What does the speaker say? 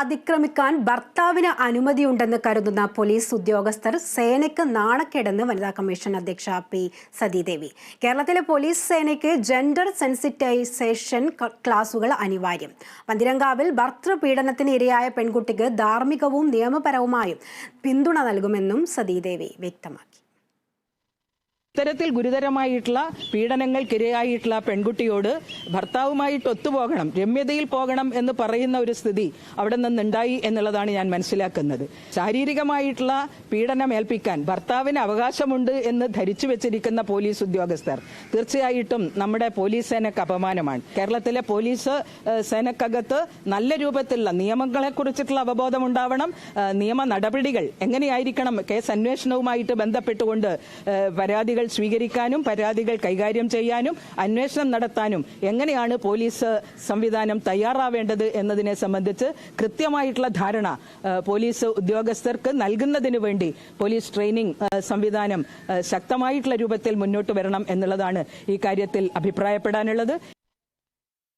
അതിക്രമിക്കാൻ ഭർത്താവിന് അനുമതിയുണ്ടെന്ന് കരുതുന്ന പോലീസ് ഉദ്യോഗസ്ഥർ സേനയ്ക്ക് നാണക്കേടെന്ന് വനിതാ കമ്മീഷൻ അധ്യക്ഷ പി സതീദേവി. കേരളത്തിലെ പോലീസ് സേനയ്ക്ക് ജെൻഡർ സെൻസിറ്റൈസേഷൻ ക്ലാസുകൾ അനിവാര്യം. പന്തിരങ്കാവിൽ ഭർത്തൃപീഡനത്തിന് ഇരയായ പെൺകുട്ടിക്ക് ധാർമ്മികവും നിയമപരവുമായും പിന്തുണ നൽകുമെന്നും സതീദേവി വ്യക്തമാക്കി. ഇത്തരത്തിൽ ഗുരുതരമായിട്ടുള്ള പീഡനങ്ങൾക്കിരയായിട്ടുള്ള പെൺകുട്ടിയോട് ഭർത്താവുമായിട്ട് ഒത്തുപോകണം രമ്യതയിൽ പോകണം എന്ന് പറയുന്ന ഒരു സ്ഥിതി അവിടെ നിന്നുണ്ടായി എന്നുള്ളതാണ് ഞാൻ മനസ്സിലാക്കുന്നത്. ശാരീരികമായിട്ടുള്ള പീഡനം ഏൽപ്പിക്കാൻ ഭർത്താവിന് അവകാശമുണ്ട് എന്ന് ധരിച്ചു വെച്ചിരിക്കുന്ന പോലീസ് ഉദ്യോഗസ്ഥർ തീർച്ചയായിട്ടും നമ്മുടെ പോലീസ് സേനക്ക് അപമാനമാണ്. കേരളത്തിലെ പോലീസ് സേനക്കകത്ത് നല്ല രൂപത്തിലുള്ള നിയമങ്ങളെ കുറിച്ചിട്ടുള്ള അവബോധം ഉണ്ടാവണം നിയമ നടപടികൾ എങ്ങനെയായിരിക്കണം കേസ് അന്വേഷണവുമായിട്ട് ബന്ധപ്പെട്ടുകൊണ്ട് പരാതികൾ സ്വീകരിക്കാനും പരാതികൾ കൈകാര്യം ചെയ്യാനും അന്വേഷണം നടത്താനും എങ്ങനെയാണ് പോലീസ് സംവിധാനം തയ്യാറാവേണ്ടത് എന്നതിനെ സംബന്ധിച്ച് കൃത്യമായിട്ടുള്ള ധാരണ പോലീസ് ഉദ്യോഗസ്ഥർക്ക് നൽകുന്നതിന് വേണ്ടി പോലീസ് ട്രെയിനിങ് സംവിധാനം ശക്തമായിട്ടുള്ള രൂപത്തിൽ മുന്നോട്ട് വരണം എന്നുള്ളതാണ് ഈ കാര്യത്തിൽ അഭിപ്രായപ്പെടാനുള്ളത്.